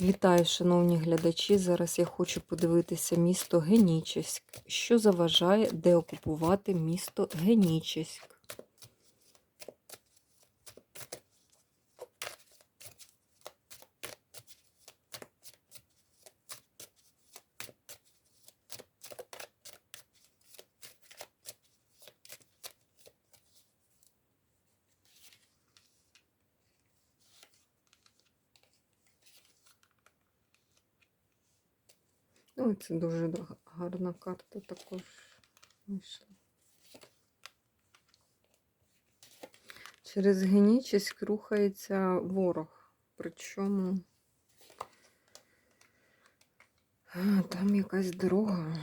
Вітаю, шановні глядачі. Зараз я хочу подивитися місто Генічеськ. Що заважає деокупувати місто Генічеськ? Ой, це дуже гарна карта також вийшла. Через Генічеськ рухається ворог. Причому там якась дорога.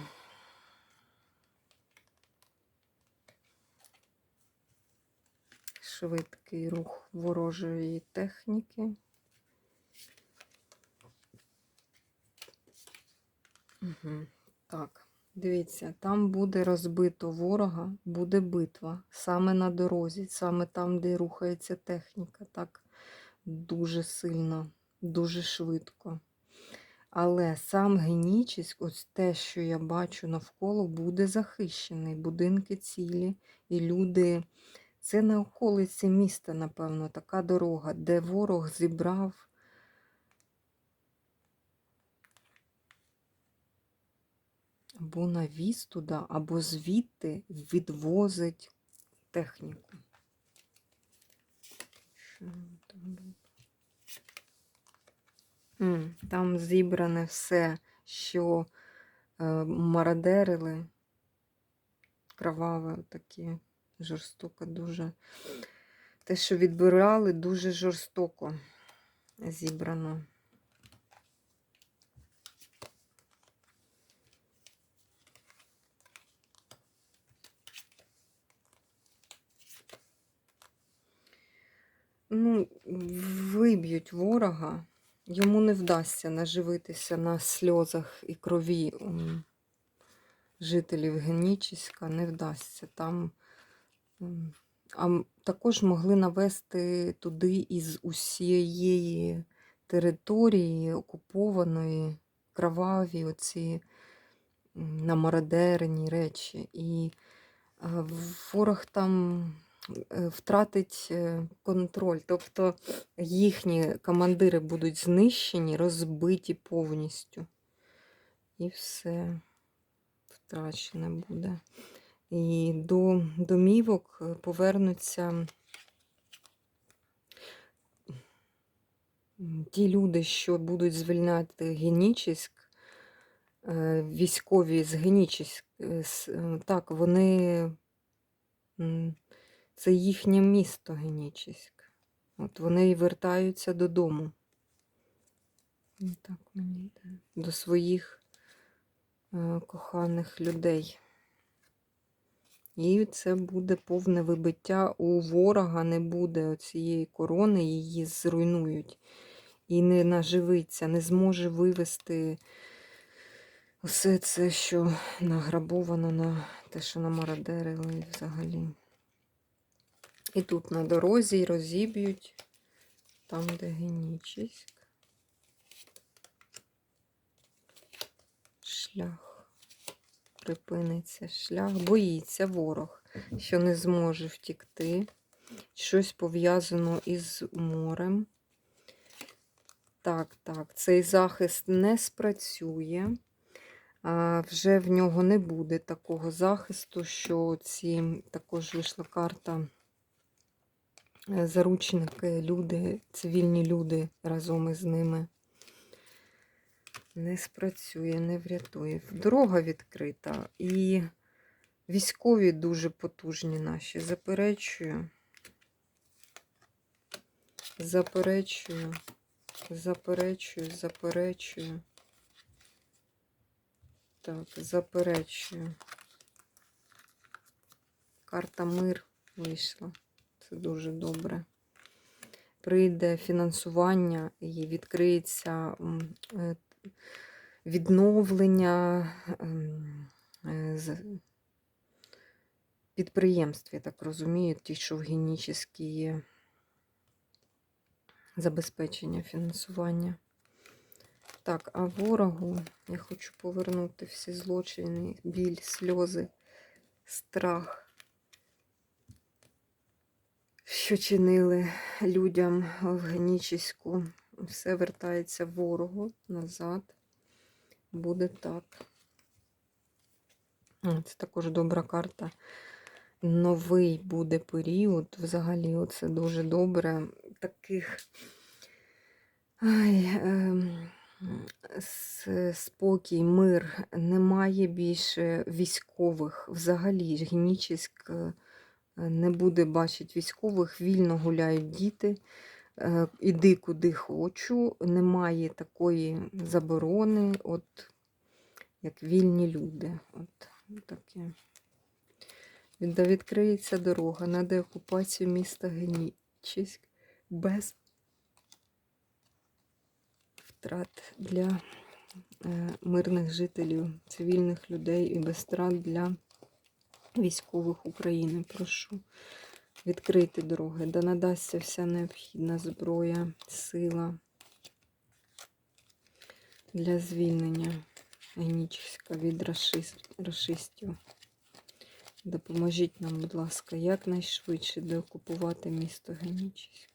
Швидкий рух ворожої техніки. Угу. Так, дивіться, там буде розбито ворога, буде битва саме на дорозі, саме там, де рухається техніка. Так, дуже сильно, дуже швидко. Але сам Генічіськ, ось те, що я бачу навколо, буде захищений. Будинки цілі, і люди. Це на околиці міста, напевно, така дорога, де ворог зібрав. Або навіз туди, або звідти відвозить техніку. Там Там зібране все, що е, мародерили. Кроваве такі, жорстоко дуже. Те, що відбирали, дуже жорстоко зібрано. Ну, виб'ють ворога, йому не вдасться наживитися на сльозах і крові жителів Генічіська, не вдасться. Там а також могли навести туди із усієї території окупованої кроваві оці м, намародерені речі. І е, ворог там втратить е, контроль. Тобто їхні командири будуть знищені, розбиті повністю. І все втрачене буде. І до домівок е, повернуться ті люди, що будуть звільняти Генічіськ, е, військові з Генічіськ. с- е, Так, вони. Це їхнє місто Генічіськ. От вони вертаються додому. Так мені йде. До своїх е, коханих людей. І це буде повне вибиття. У ворога не буде цієї корони, її зруйнують. І не наживиться, не зможе вивести усе це, що награбовано на те, що намародерили взагалі. І тут на дорозі розіб'ють, там, де Генічіськ. Шлях. Припиниться шлях. Боїться ворог, що не зможе втікти. Щось пов'язано із морем. Так, так, цей захист не спрацює. А, вже в нього не буде такого захисту, що ці також вийшла карта. Заручники, люди, цивільні люди разом із ними. Не спрацює, не врятує. Дорога відкрита. І військові дуже потужні наші. Заперечую. Заперечую. Заперечую, заперечую. Так, заперечую. Карта мир вийшла. Це дуже добре. Прийде фінансування і відкриється е, відновлення ем, е, з- підприємств, я так розумію, ті, що в генічні забезпечення фінансування. Так, а ворогу я хочу повернути всі злочини, біль, сльози, страх, що чинили людям в Генічеську. Все вертається ворогу назад. Буде так. Це також добра карта. Новий буде період. Взагалі, оце дуже добре. Таких ай, с- спокій, мир. Немає більше військових. Взагалі, Генічеськ е, не буде бачити військових, вільно гуляють діти. Е, Іди куди хочу. Немає такої заборони, от як вільні люди. От таке. Відда відкриється дорога на деокупацію міста Генічеськ без втрат для е, мирних жителів, цивільних людей і без втрат для військових України. Прошу відкрити дороги, да надасться вся необхідна зброя, сила для звільнення Генічеська від рашистів. Допоможіть нам, будь ласка, якнайшвидше деокупувати місто Генічеськ.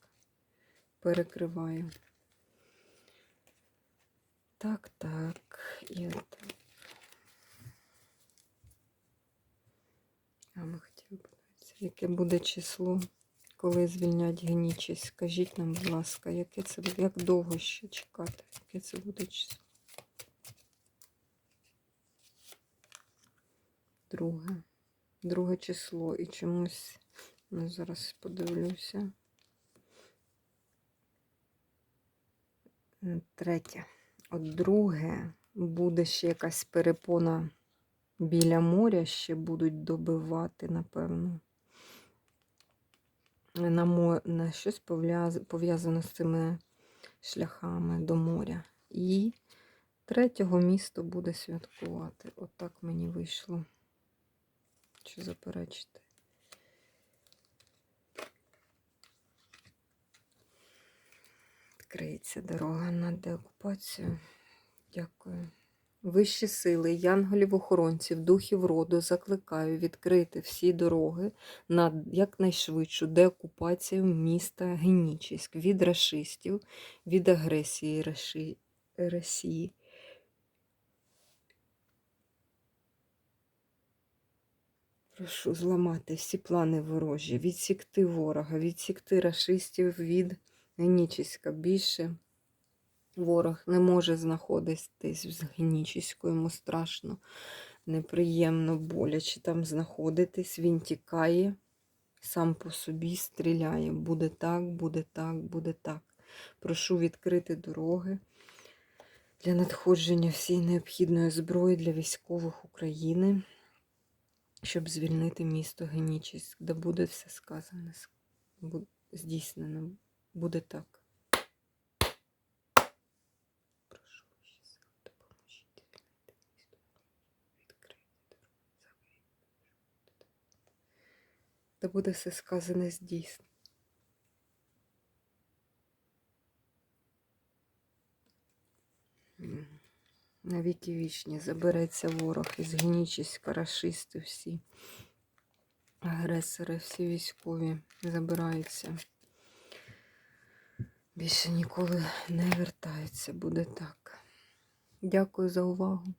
Перекриваю. Так, так, і отак. А ми хотіли подивитися, яке буде число, коли звільнять Генічеськ. Скажіть нам, будь ласка, яке це буде, як довго ще чекати, яке це буде число? Друге. Друге число і чомусь, ну зараз подивлюся. Третє. От друге буде ще якась перепона біля моря, ще будуть добивати, напевно. На, мо... на щось пов'яз- пов'язано з цими шляхами до моря. І третього місто буде святкувати. Отак мені вийшло. Чи заперечити? Відкриється дорога на деокупацію. Дякую. Вищі сили, янголів-охоронців, духів роду закликаю відкрити всі дороги на якнайшвидшу деокупацію міста Генічеськ від рашистів, від агресії Раши- Росії. Прошу зламати всі плани ворожі, відсікти ворога, відсікти рашистів від Генічеська. Більше ворог не може знаходитись в Генічеську, йому страшно, неприємно, боляче там знаходитись. Він тікає, сам по собі стріляє. Буде так, буде так, буде так. Прошу відкрити дороги для надходження всієї необхідної зброї для військових України щоб звільнити місто Генічеськ, де буде все сказане, здійснено. Буде так. Прошу ваші сили, допоможіть звільнити місто. Відкрити дорогу, заберіть. Де буде все сказане здійснено. На віки вічні забереться ворог із Генічеська, рашисти всі, агресори, всі військові забираються. Більше ніколи не вертаються, буде так. Дякую за увагу.